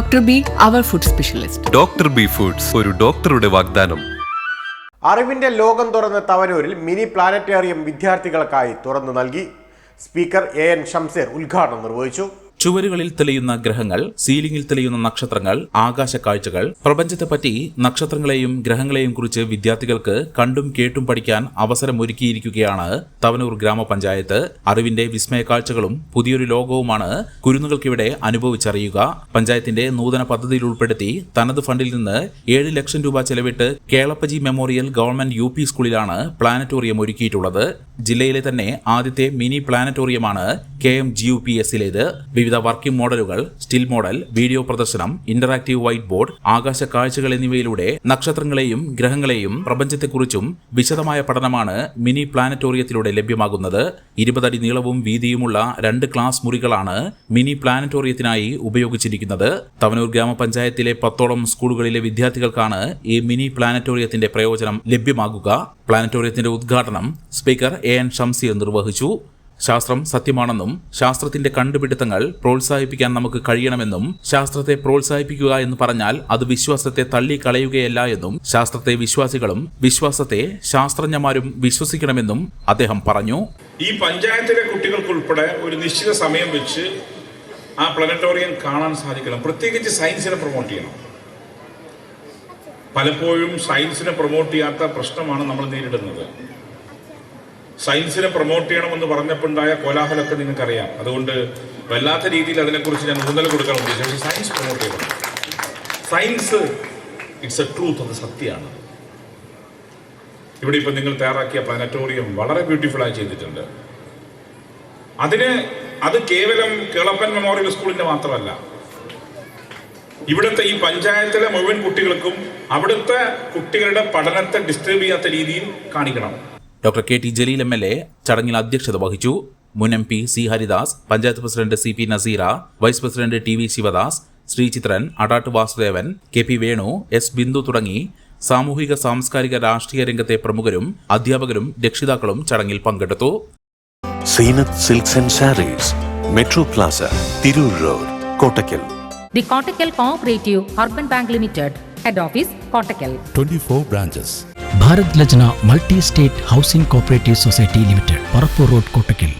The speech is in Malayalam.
Dr. B food specialist doctor B foods ഒരു ഡോക്ടറുടെ വാഗ്ദാനം. അറിവിന്റെ ലോകം തുറന്ന് തവനൂരിൽ മിനി പ്ലാനറ്റേറിയം വിദ്യാർത്ഥികൾക്കായി തുറന്നു നൽകി. സ്പീക്കർ എ എൻ ഷംസീർ ഉദ്ഘാടനം നിർവഹിച്ചു. ചുവരുകളിൽ തെളിയുന്ന ഗ്രഹങ്ങൾ സീലിംഗിൽ തെളിയുന്ന നക്ഷത്രങ്ങൾ ആകാശ കാഴ്ചകൾ. പ്രപഞ്ചത്തെപ്പറ്റി നക്ഷത്രങ്ങളെയും ഗ്രഹങ്ങളെയും കുറിച്ച് വിദ്യാർത്ഥികൾക്ക് കണ്ടും കേട്ടും പഠിക്കാൻ അവസരമൊരുക്കിയിരിക്കുകയാണ് തവനൂർ ഗ്രാമപഞ്ചായത്ത്. അറിവിന്റെ വിസ്മയ കാഴ്ചകളും പുതിയൊരു ലോകവുമാണ് കുരുന്നുകൾക്കിവിടെ അനുഭവിച്ചറിയുക. പഞ്ചായത്തിന്റെ നൂതന പദ്ധതിയിൽ ഉൾപ്പെടുത്തി തനത് ഫണ്ടിൽ നിന്ന് ഏഴ് ലക്ഷം രൂപ ചെലവിട്ട് കേളപ്പജി മെമ്മോറിയൽ ഗവൺമെന്റ് യു സ്കൂളിലാണ് പ്ലാനറ്റോറിയം ഒരുക്കിയിട്ടുള്ളത്. ജില്ലയിലെ തന്നെ ആദ്യത്തെ mini പ്ലാനറ്റോറിയമാണ് K M G U P എസിലേത് വിവിധ വർക്കിംഗ് മോഡലുകൾ സ്റ്റിൽ മോഡൽ വീഡിയോ പ്രദർശനം ഇന്ററാക്റ്റീവ് വൈറ്റ് ബോർഡ് ആകാശ കാഴ്ചകൾ എന്നിവയിലൂടെ നക്ഷത്രങ്ങളെയും ഗ്രഹങ്ങളെയും പ്രപഞ്ചത്തെക്കുറിച്ചും വിശദമായ പഠനമാണ് മിനി പ്ലാനറ്റോറിയത്തിലൂടെ ലഭ്യമാകുന്നത്. ഇരുപതടി നീളവും വീതിയുമുള്ള രണ്ട് ക്ലാസ് മുറികളാണ് മിനി പ്ലാനറ്റോറിയത്തിനായി ഉപയോഗിച്ചിരിക്കുന്നത്. തവനൂർ ഗ്രാമപഞ്ചായത്തിലെ പത്തോളം സ്കൂളുകളിലെ വിദ്യാർത്ഥികൾക്കാണ് ഈ മിനി പ്ലാനറ്റോറിയത്തിന്റെ പ്രയോജനം ലഭ്യമാകുക. പ്ലാനറ്റോറിയത്തിന്റെ ഉദ്ഘാടനം സ്പീക്കർ എ എൻ ഷംസീർ നിർവഹിച്ചു. ശാസ്ത്രം സത്യമാണെന്നും ശാസ്ത്രത്തിന്റെ കണ്ടുപിടുത്തങ്ങൾ പ്രോത്സാഹിപ്പിക്കാൻ നമുക്ക് കഴിയണമെന്നും ശാസ്ത്രത്തെ പ്രോത്സാഹിപ്പിക്കുക എന്ന് പറഞ്ഞാൽ അത് വിശ്വാസത്തെ തള്ളിക്കളയുകയല്ല എന്നും ശാസ്ത്രത്തെ വിശ്വാസികളും വിശ്വാസത്തെ ശാസ്ത്രജ്ഞന്മാരും വിശ്വസിക്കണമെന്നും അദ്ദേഹം പറഞ്ഞു. ഈ പഞ്ചായത്തിലെ കുട്ടികൾക്കുൾപ്പെടെ ഒരു നിശ്ചിത സമയം വെച്ച് ആ പ്ലാനറ്റോറിയം കാണാൻ സാധിക്കണം. പ്രത്യേകിച്ച് സയൻസിനെ പ്രൊമോട്ട് ചെയ്യണം. പലപ്പോഴും സയൻസിനെ പ്രൊമോട്ട് ചെയ്യാത്ത പ്രശ്നമാണ് നമ്മൾ നേരിടുന്നത്. സയൻസിനെ പ്രൊമോട്ട് ചെയ്യണമെന്ന് പറഞ്ഞപ്പോണ്ടായ കോലാഹലമൊക്കെ നിങ്ങൾക്കറിയാം. അതുകൊണ്ട് വല്ലാത്ത രീതിയിൽ അതിനെക്കുറിച്ച് ഞാൻ ഊന്നൽ കൊടുക്കാൻ ഉദ്ദേശിച്ചു. സയൻസ് പ്രൊമോട്ട് ചെയ്യണം. സയൻസ് ഇറ്റ്സ് എ ട്രൂത്ത് അത് സത്യമാണ്. ഇവിടെ ഇപ്പം നിങ്ങൾ തയ്യാറാക്കിയ പ്ലാനറ്റോറിയം വളരെ ബ്യൂട്ടിഫുൾ ആയി ചെയ്തിട്ടുണ്ട്. അതിന് അത് കേവലം കേളപ്പൻ മെമ്മോറിയൽ സ്കൂളിന്റെ മാത്രമല്ല. ഇവിടുത്തെ ഈ പഞ്ചായത്തിലെ മുഴുവൻ കുട്ടികൾക്കും അവിടുത്തെ കുട്ടികളുടെ പഠനത്തെ ഡിസ്റ്റർബ് ചെയ്യാത്ത രീതിയിൽ കാണിക്കണം. Doctor K T Jaleel M L A ചടങ്ങിൽ അധ്യക്ഷത വഹിച്ചു. മുൻ M P C Haridas panchayat president C P Naseera vice president T V Sivadas Sreechithran Adat Vasudevan K P Venu S Bindu തുടങ്ങി സാമൂഹിക സാംസ്കാരിക രാഷ്ട്രീയ രംഗത്തെ പ്രമുഖരും അധ്യാപകരും രക്ഷിതാക്കളും ചടങ്ങിൽ പങ്കെടുത്തു. Zeenath silks and sarees metro plaza Tirur road Kottakkal the Kottakkal Cooperative Urban bank limited head office Kottakkal 24 branches. Bharat Lajna multi state housing cooperative society limited Parappur road Kottakkal.